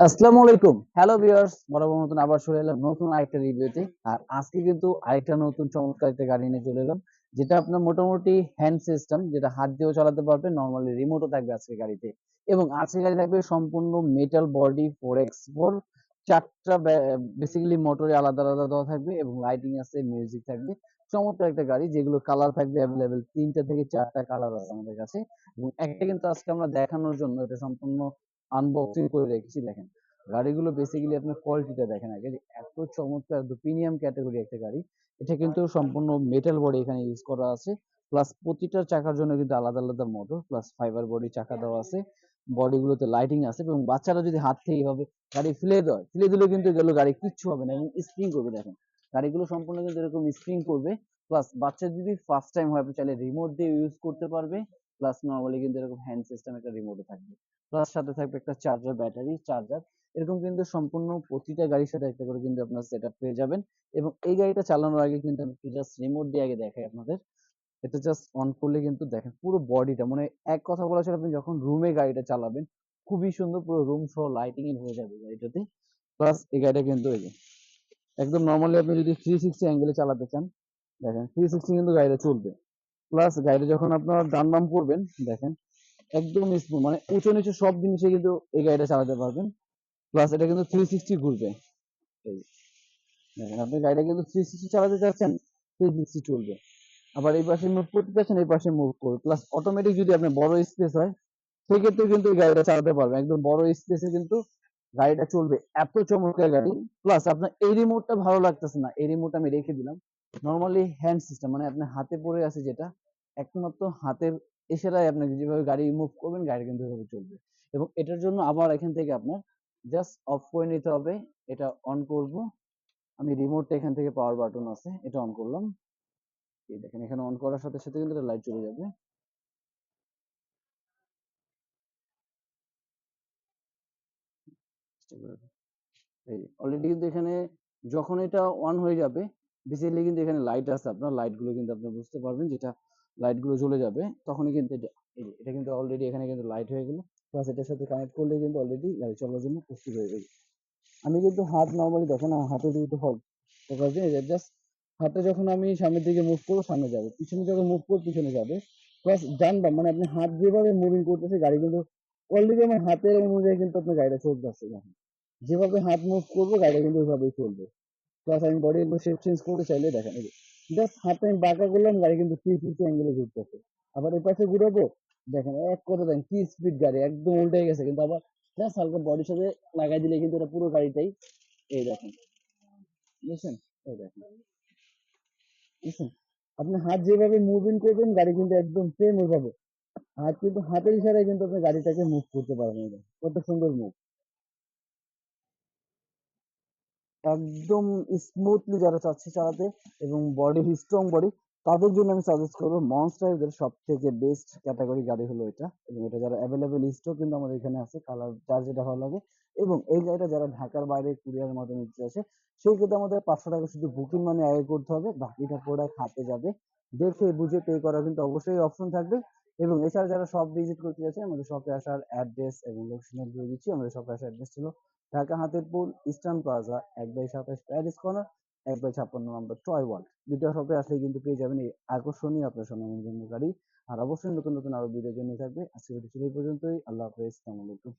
আসসালামু আলাইকুম। Hello viewers বরাবর মতন আবার চলে এলাম নতুন আরেকটা রিভিউতে। আর আজকে কিন্তু আরেকটা নতুন চমৎকার একটা গাড়ি নিয়ে চলে এলাম, যেটা আপনার মোটামুটি হ্যান্ড সিস্টেম যেটা হাত দিয়েও চালাতে পারবে নর্মালি রিমোটও থাকবে আজকে গাড়িতে। এবং আজকে গাড়ি থাকবে সম্পূর্ণ metal body four X four চারটা বেসিক্যালি মোটরে আলাদা আলাদা দেওয়া থাকবে এবং লাইটিং আছে মিউজিক থাকবে। চমৎকার একটা গাড়ি, যেগুলো কালার থাকবে অ্যাভেলেবেল তিনটা থেকে চারটা কালার আছে আমাদের কাছে। এবং একটা কিন্তু আজকে আমরা দেখানোর জন্য, এটা সম্পূর্ণ আনবক্সিং করে রেখেছি দেখেন। গাড়িগুলো বেসিক্যালি আপনার কোয়ালিটিটা দেখেন আগে যে এত চমৎকার প্রিমিয়াম ক্যাটাগরি একটা গাড়ি এটা কিন্তু সম্পূর্ণ মেটাল বডি এখানে ইউজ করা আছে। প্লাস প্রতিটা চাকার জন্য কিন্তু আলাদা আলাদা মোটর প্লাস ফাইবার বডি চাকা দেওয়া আছে। বডিগুলোতে লাইটিং আছে এবং বাচ্চারা যদি হাত থেকে এইভাবে গাড়ি ফেলে দেয় ফেলে দিলেও কিন্তু এগুলো গাড়ি কিচ্ছু হবে না এবং স্প্রিং করবে দেখেন। গাড়িগুলো সম্পূর্ণ কিন্তু এরকম স্প্রিং করবে। প্লাস বাচ্চা যদি ফার্স্ট টাইম হয় আপনি চাইলে রিমোট দিয়ে ইউজ করতে পারবে। প্লাস নর্মালি কিন্তু এরকম হ্যান্ড সিস্টেম একটা রিমোটও থাকবে। প্লাস সাথে থাকবে একটা চার্জার ব্যাটারি চার্জার এরকম কিন্তু সম্পূর্ণ প্রতিটা গাড়ির সাথে একটা করে কিন্তু আপনার সেট পেয়ে যাবেন এবং এই গাড়িটা চালানোর আগে কিন্তু আমি জাস্ট রিমোট দিয়ে আগে দেখাই আপনাদের। এটা জাস্ট অন করলে কিন্তু দেখেন পুরো বডিটা মানে এক কথা বলা আপনি যখন রুমে গাড়িটা চালাবেন খুবই সুন্দর পুরো রুম সহ লাইটিং এর হয়ে যাবে গাড়িটাতে। প্লাস এই গাড়িটা কিন্তু এই যে একদম নর্মালি আপনি যদি থ্রি সিক্সটি অ্যাঙ্গেলে চালাতে চান, দেখেন থ্রি সিক্সটি কিন্তু গাড়িটা চলবে। প্লাস গাড়িটা যখন আপনার ডান বাম করবেন, দেখেন একদম স্মুথ মানে উঁচু নিচু সব জিনিসে কিন্তু এই গাড়িটা চালাতে পারবেন। প্লাস এটা কিন্তু থ্রি সিক্সটি ঘুরবে। এই দেখেন, আপনি গাড়িটা কিন্তু থ্রি সিক্সটি চালাতে চাচ্ছেন থ্রি সিক্সটি চলবে। আবার এই পাশে মুভ করতে চাচ্ছেন, এই পাশে মুভ করবে। প্লাস অটোমেটিক যদি আপনার বড় স্পেস হয় সেক্ষেত্রে কিন্তু এই গাড়িটা চালাতে পারবেন। একদম বড় স্পেসে কিন্তু গাড়িটা চলবে। এত চমৎকার গাড়ি। প্লাস আপনার এই রিমোটটা ভালো লাগতেছে না। এই রিমোট আমি রেখে দিলাম। নর্মালি হ্যান্ড সিস্টেম মানে আপনার হাতে পড়ে আছে যেটা, একমাত্র হাতের এছাড়াই আপনি যেভাবে গাড়ি মুভ করবেন, গাড়ি কিন্তু এভাবে চলবে। এবং এটার জন্য আবার এখান থেকে আপনার জাস্ট অফ করে নিতে হবে। এটা অন করব। আমি রিমোটটা এখান থেকে পাওয়ার বাটন আছে, এটা অন করলাম। এই দেখেন, এখানে অন করার সাথে সাথে কিন্তু এটা লাইট চলে যাবে। এই অলরেডি কিন্তু এখানে যখন এটা অন হয়ে যাবে বেসিক্যালি কিন্তু এখানে লাইট আছে। আপনার লাইটগুলো কিন্তু আপনি বুঝতে পারবেন যেটা লাইটগুলো জ্বলে যাবে, তখনই কিন্তু এটা, এই যে, এটা কিন্তু অলরেডি এখানে কিন্তু লাইট হয়ে গেল। প্লাস এটার সাথে কানেক্ট করলে কিন্তু অলরেডি গাড়ি চলার জন্য প্রস্তুত হয়ে যাবে। আমি কিন্তু হাত নর্মালি দেখেন আমার হাতে যদি হোক ফোকাস দিয়ে জাস্ট হাতে যখন আমি সামনের দিকে মুভ করব, সামনে যাবে। পিছনে যখন মুভ করব, পিছনে যাবে। প্লাস জানবা মানে আপনি হাত যেভাবে মুভিং করতেছে, গাড়ি কিন্তু অলরেডি আমার হাতের অনুযায়ী কিন্তু আপনার গাড়িটা চলতেছে দেখেন। যেভাবে হাত মুভ করব গাড়িটা কিন্তু ওইভাবেই চলবে। প্লাস আমি বডি একটু শেপ চেঞ্জ করতে চাইলে দেখেন, এই জাস্ট হাতে আমি বাঁকা করলাম, গাড়ি কিন্তু থ্রি সিক্সটি অ্যাঙ্গেলে ঘুরতেছে আবার এই পাশে ঘুরাবো? দেখেন, এক কথা দেখেন, কি স্পিড গাড়ি, একদম উল্টে গেছে। কিন্তু আবার জাস্ট হালকা বডির সাথে লাগাই দিলে কিন্তু এটা পুরো গাড়িটাই এই দেখেন। বুঝছেন? এই দেখেন। বুঝছেন? আপনি হাত যেভাবে মুভিং করবেন, গাড়ি কিন্তু একদম সেম ওইভাবে। হাত কিন্তু, হাতের ইশারায় কিন্তু আপনি গাড়িটাকে মুভ করতে পারবেন। কত সুন্দর মুভ একদম স্মুথলি যারা চাচ্ছে চালাতে এবং বডি স্ট্রং বডি তাদের জন্য আমি সাজেস্ট করব মনস্টার সব থেকে বেস্ট ক্যাটাগরি গাড়ি হলো এটা এবং এটা যারা অ্যাভেলেবেল স্টক কিন্তু আমাদের এখানে আছে কালার যার যেটা ভালো লাগে এবং এই গাড়িটা যারা ঢাকার বাইরে কুরিয়ারের মাধ্যমে নিতে আসে, সেই ক্ষেত্রে আমাদের পাঁচশো টাকা শুধু বুকিং মানে আয় করতে হবে, বাকিটা প্রোডাক্ট হাতে যাবে। দেখে বুঝে পে করার কিন্তু অবশ্যই অপশন থাকবে এবং এছাড়া যারা সব ভিজিট করতে যাচ্ছে, আমাদের শপে আসার অ্যাড্রেস এবং লোকেশন দিয়ে দিচ্ছি, আমাদের শপে আসার অ্যাড্রেস ছিল ঢাকা হাতিরপুল ইস্টার্ন প্লাজা এক বাই সাতাশ প্যারিস কর্নার এক বাই ছাপ্পান্ন নম্বর টয় ওয়ার্ল্ড ভিডিও শপে আসলে কিন্তু পেয়ে যাবেন এই আকর্ষণীয় আপনার সোনামণি গাড়ি। আর অবশ্যই নতুন নতুন আরও ভিডিও জন্য থাকবে। আজকে ভিডিও ছিল এই পর্যন্তই। আল্লাহ হাফেজ। আসসালামু আলাইকুম।